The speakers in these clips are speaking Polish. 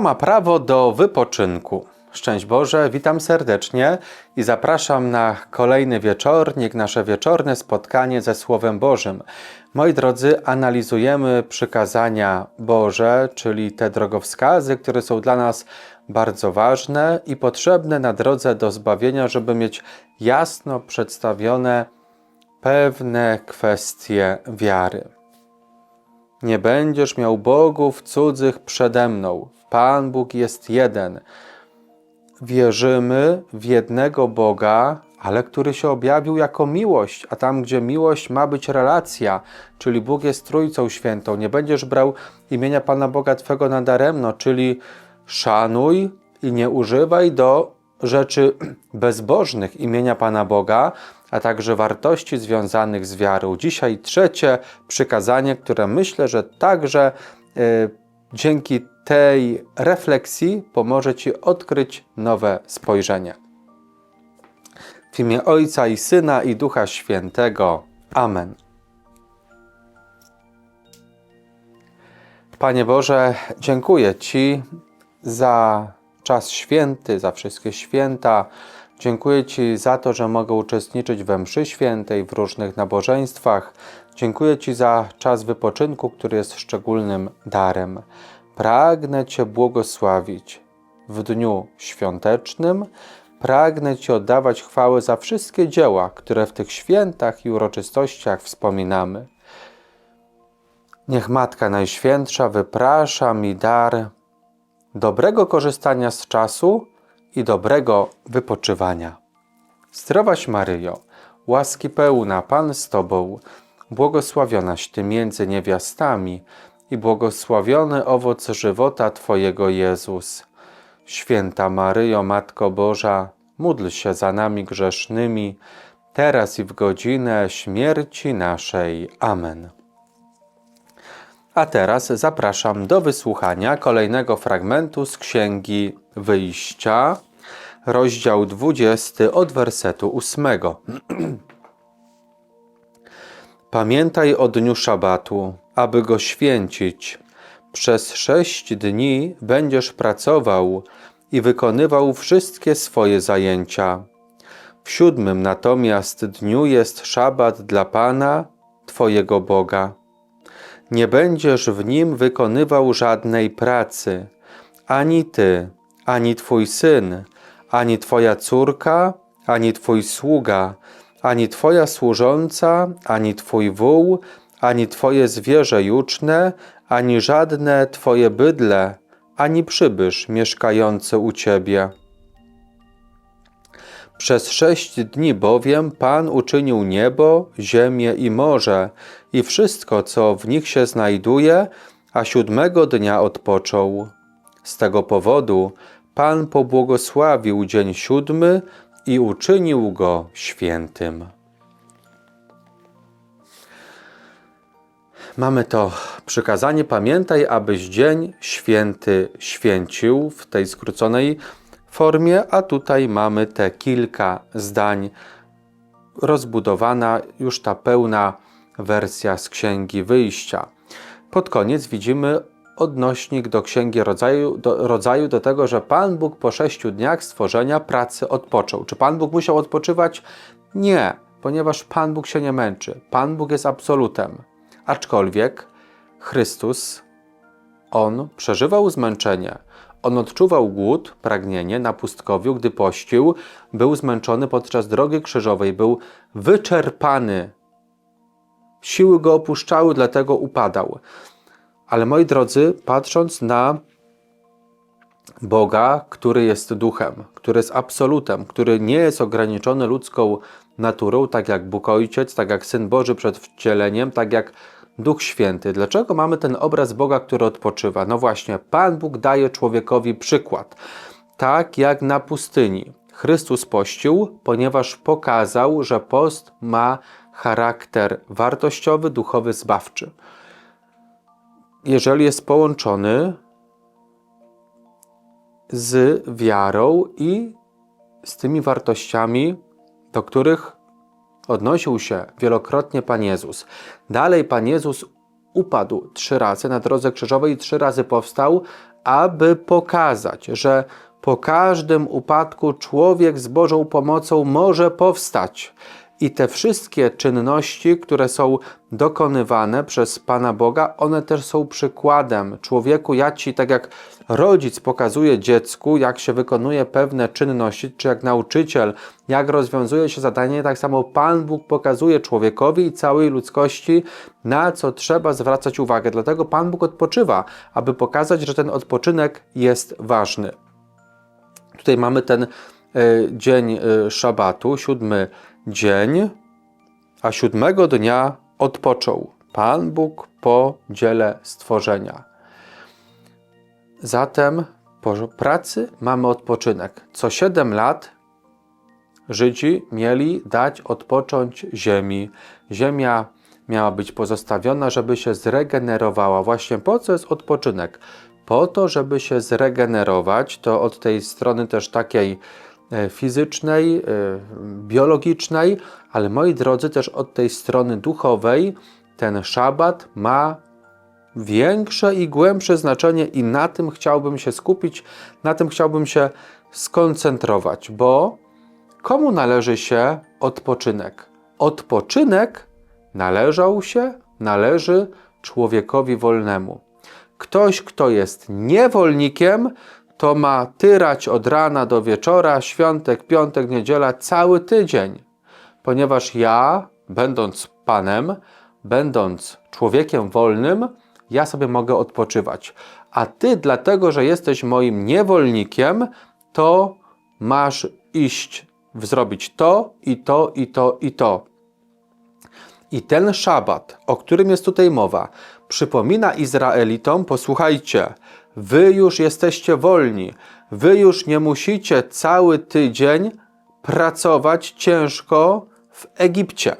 Kto ma prawo do wypoczynku? Szczęść Boże, witam serdecznie i zapraszam na kolejny wieczornik, nasze wieczorne spotkanie ze Słowem Bożym. Moi drodzy, analizujemy przykazania Boże, czyli te drogowskazy, które są dla nas bardzo ważne i potrzebne na drodze do zbawienia, żeby mieć jasno przedstawione pewne kwestie wiary. Nie będziesz miał bogów cudzych przede mną. Pan Bóg jest jeden. Wierzymy w jednego Boga, ale który się objawił jako miłość, a tam, gdzie miłość ma być relacja, czyli Bóg jest Trójcą Świętą. Nie będziesz brał imienia Pana Boga Twego nadaremno, czyli szanuj i nie używaj do rzeczy bezbożnych imienia Pana Boga, a także wartości związanych z wiarą. Dzisiaj trzecie przykazanie, które myślę, że także y, dzięki tej refleksji pomoże Ci odkryć nowe spojrzenie. W imię Ojca i Syna i Ducha Świętego. Amen. Panie Boże, dziękuję Ci za czas święty, za wszystkie święta. Dziękuję Ci za to, że mogę uczestniczyć we mszy świętej, w różnych nabożeństwach. Dziękuję Ci za czas wypoczynku, który jest szczególnym darem. Pragnę Cię błogosławić w dniu świątecznym. Pragnę Ci oddawać chwałę za wszystkie dzieła, które w tych świętach i uroczystościach wspominamy. Niech Matka Najświętsza wyprasza mi dar dobrego korzystania z czasu i dobrego wypoczywania. Zdrowaś Maryjo, łaski pełna, Pan z Tobą, błogosławionaś Ty między niewiastami i błogosławiony owoc żywota Twojego Jezus. Święta Maryjo, Matko Boża, módl się za nami grzesznymi, teraz i w godzinę śmierci naszej. Amen. A teraz zapraszam do wysłuchania kolejnego fragmentu z Księgi Wyjścia, rozdział 20 od wersetu 8. Pamiętaj o dniu szabatu, aby go święcić. Przez sześć dni będziesz pracował i wykonywał wszystkie swoje zajęcia. W siódmym natomiast dniu jest szabat dla Pana, Twojego Boga. Nie będziesz w nim wykonywał żadnej pracy, ani ty, ani twój syn, ani twoja córka, ani twój sługa, ani twoja służąca, ani twój wół, ani twoje zwierzę juczne, ani żadne twoje bydle, ani przybysz mieszkający u ciebie. Przez sześć dni bowiem Pan uczynił niebo, ziemię i morze i wszystko, co w nich się znajduje, a siódmego dnia odpoczął. Z tego powodu Pan pobłogosławił dzień siódmy i uczynił go świętym. Mamy to przykazanie, pamiętaj, abyś dzień święty święcił w tej skróconej formie, a tutaj mamy te kilka zdań rozbudowana, już ta pełna wersja z Księgi Wyjścia. Pod koniec widzimy odnośnik do Księgi Rodzaju do, rodzaju, do tego, że Pan Bóg po sześciu dniach stworzenia pracy odpoczął. Czy Pan Bóg musiał odpoczywać? Nie, ponieważ Pan Bóg się nie męczy. Pan Bóg jest absolutem. Aczkolwiek Chrystus, On przeżywał zmęczenie. On odczuwał głód, pragnienie na pustkowiu, gdy pościł, był zmęczony podczas drogi krzyżowej, był wyczerpany. Siły go opuszczały, dlatego upadał. Ale moi drodzy, patrząc na Boga, który jest duchem, który jest absolutem, który nie jest ograniczony ludzką naturą, tak jak Bóg Ojciec, tak jak Syn Boży przed wcieleniem, tak jak Duch Święty. Dlaczego mamy ten obraz Boga, który odpoczywa? No właśnie, Pan Bóg daje człowiekowi przykład. Tak jak na pustyni. Chrystus pościł, ponieważ pokazał, że post ma charakter wartościowy, duchowy, zbawczy. Jeżeli jest połączony z wiarą i z tymi wartościami, do których odnosił się wielokrotnie Pan Jezus. Dalej Pan Jezus upadł trzy razy na drodze krzyżowej i trzy razy powstał, aby pokazać, że po każdym upadku człowiek z Bożą pomocą może powstać. I te wszystkie czynności, które są dokonywane przez Pana Boga, one też są przykładem. Człowieku, ja ci, tak jak rodzic pokazuje dziecku, jak się wykonuje pewne czynności, czy jak nauczyciel, jak rozwiązuje się zadanie, tak samo Pan Bóg pokazuje człowiekowi i całej ludzkości, na co trzeba zwracać uwagę. Dlatego Pan Bóg odpoczywa, aby pokazać, że ten odpoczynek jest ważny. Tutaj mamy ten y, dzień y, szabatu, siódmy dzień, a siódmego dnia odpoczął Pan Bóg po dziele stworzenia. Zatem po pracy mamy odpoczynek. Co siedem lat Żydzi mieli dać odpocząć ziemi. Ziemia miała być pozostawiona, żeby się zregenerowała. Właśnie po co jest odpoczynek? Po to, żeby się zregenerować, to od tej strony też takiej fizycznej, e, biologicznej, ale moi drodzy, też od tej strony duchowej, ten szabat ma większe i głębsze znaczenie, i na tym chciałbym się skupić, na tym chciałbym się skoncentrować, bo komu należy się odpoczynek? Odpoczynek należał się, należy człowiekowi wolnemu. Ktoś, kto jest niewolnikiem, to ma tyrać od rana do wieczora, świątek, piątek, niedziela, cały tydzień. Ponieważ ja, będąc Panem, będąc człowiekiem wolnym, ja sobie mogę odpoczywać. A ty, dlatego że jesteś moim niewolnikiem, to masz iść, zrobić to i to i to i to. I ten szabat, o którym jest tutaj mowa, przypomina Izraelitom: posłuchajcie, wy już jesteście wolni, wy już nie musicie cały tydzień pracować ciężko w Egipcie.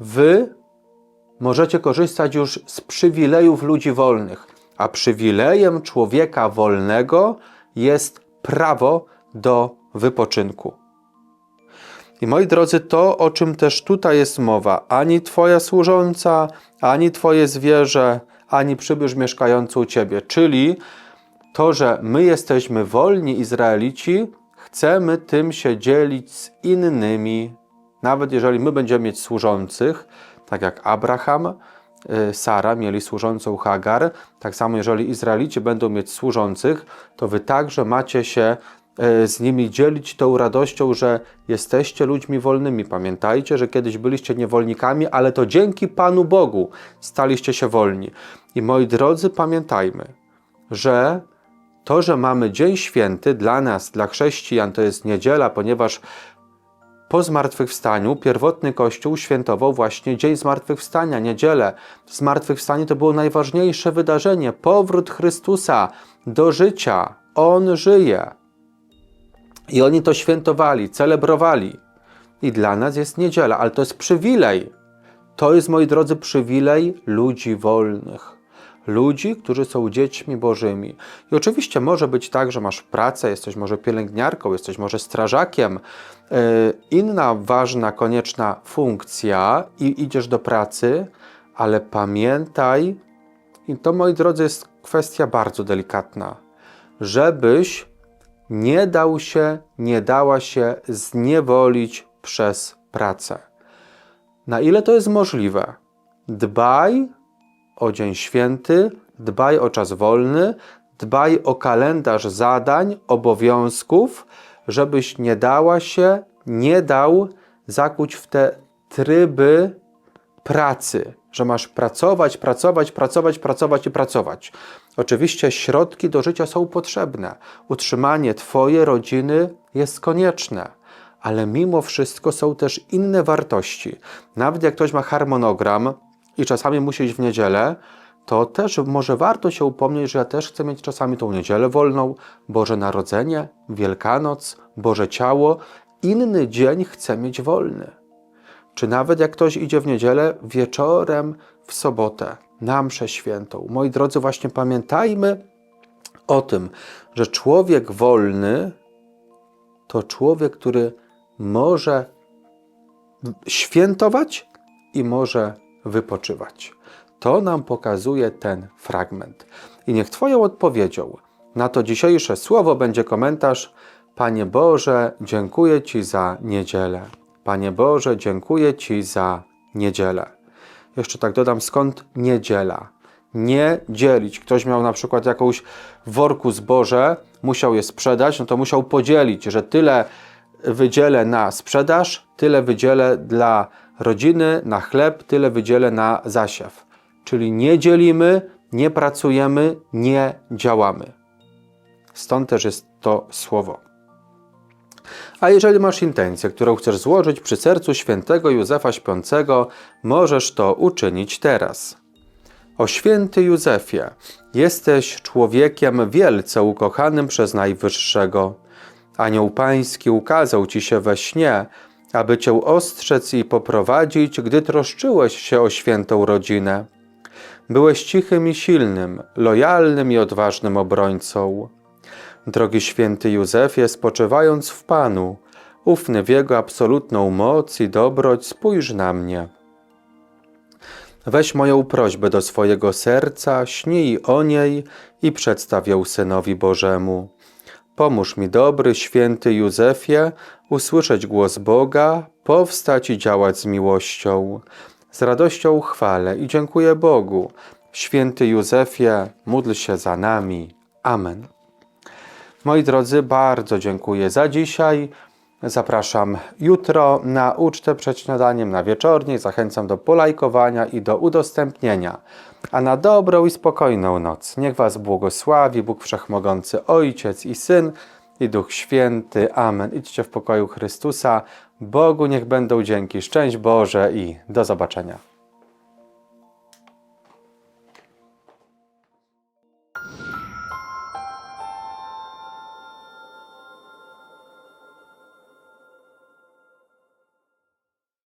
Wy możecie korzystać już z przywilejów ludzi wolnych, a przywilejem człowieka wolnego jest prawo do wypoczynku. I moi drodzy, to o czym też tutaj jest mowa, ani Twoja służąca, ani Twoje zwierzę, ani przybysz mieszkający u Ciebie, czyli to, że my jesteśmy wolni Izraelici, chcemy tym się dzielić z innymi. Nawet jeżeli my będziemy mieć służących, tak jak Abraham, y, Sara mieli służącą Hagar, tak samo jeżeli Izraelici będą mieć służących, to wy także macie się z nimi dzielić tą radością, że jesteście ludźmi wolnymi. Pamiętajcie, że kiedyś byliście niewolnikami, ale to dzięki Panu Bogu staliście się wolni. I moi drodzy, pamiętajmy, że to, że mamy Dzień Święty dla nas, dla chrześcijan, to jest niedziela, ponieważ po zmartwychwstaniu pierwotny Kościół świętował właśnie Dzień Zmartwychwstania, niedzielę. Zmartwychwstanie to było najważniejsze wydarzenie, powrót Chrystusa do życia. On żyje. I oni to świętowali, celebrowali. I dla nas jest niedziela, ale to jest przywilej. To jest, moi drodzy, przywilej ludzi wolnych ludzi, którzy są dziećmi bożymi. I oczywiście może być tak, że masz pracę, jesteś może pielęgniarką, jesteś może strażakiem, yy, inna ważna, konieczna funkcja i idziesz do pracy, ale pamiętaj, i to moi drodzy jest kwestia bardzo delikatna, żebyś nie dał się, nie dała się zniewolić przez pracę. Na ile to jest możliwe, dbaj o dzień święty, dbaj o czas wolny, dbaj o kalendarz zadań, obowiązków, żebyś nie dała się, nie dał zakuć w te tryby pracy, że masz pracować, pracować, pracować, pracować i pracować. Oczywiście środki do życia są potrzebne. Utrzymanie Twojej rodziny jest konieczne, ale mimo wszystko są też inne wartości. Nawet jak ktoś ma harmonogram, i czasami musi iść w niedzielę, to też może warto się upomnieć, że ja też chcę mieć czasami tą niedzielę wolną, Boże Narodzenie, Wielkanoc, Boże Ciało. Inny dzień chcę mieć wolny. Czy nawet jak ktoś idzie w niedzielę wieczorem w sobotę na mszę świętą. Moi drodzy, właśnie pamiętajmy o tym, że człowiek wolny to człowiek, który może świętować i może wypoczywać. To nam pokazuje ten fragment. I niech Twoją odpowiedzią na to dzisiejsze słowo będzie komentarz: Panie Boże, dziękuję Ci za niedzielę. Panie Boże, dziękuję Ci za niedzielę. Jeszcze tak dodam, skąd niedziela? Nie dzielić. Ktoś miał na przykład jakąś worku zboże, musiał je sprzedać, no to musiał podzielić, że tyle wydzielę na sprzedaż, tyle wydzielę dla rodziny, na chleb, tyle wydzielę na zasiew. Czyli nie dzielimy, nie pracujemy, nie działamy. Stąd też jest to słowo. A jeżeli masz intencję, którą chcesz złożyć przy sercu świętego Józefa Śpiącego, możesz to uczynić teraz. O święty Józefie, jesteś człowiekiem wielce ukochanym przez Najwyższego. Anioł Pański ukazał ci się we śnie, aby cię ostrzec i poprowadzić, gdy troszczyłeś się o świętą rodzinę. Byłeś cichym i silnym, lojalnym i odważnym obrońcą. Drogi święty Józefie, spoczywając w Panu, ufny w Jego absolutną moc i dobroć, spójrz na mnie. Weź moją prośbę do swojego serca, śnij o niej i przedstaw ją Synowi Bożemu. Pomóż mi, dobry, święty Józefie, usłyszeć głos Boga, powstać i działać z miłością. Z radością chwalę i dziękuję Bogu. Święty Józefie, módl się za nami. Amen. Moi drodzy, bardzo dziękuję za dzisiaj. Zapraszam jutro na ucztę przed śniadaniem, na wieczorniej. Zachęcam do polajkowania i do udostępnienia. A na dobrą i spokojną noc niech Was błogosławi Bóg Wszechmogący, Ojciec i Syn i Duch Święty. Amen. Idźcie w pokoju Chrystusa. Bogu niech będą dzięki. Szczęść Boże i do zobaczenia.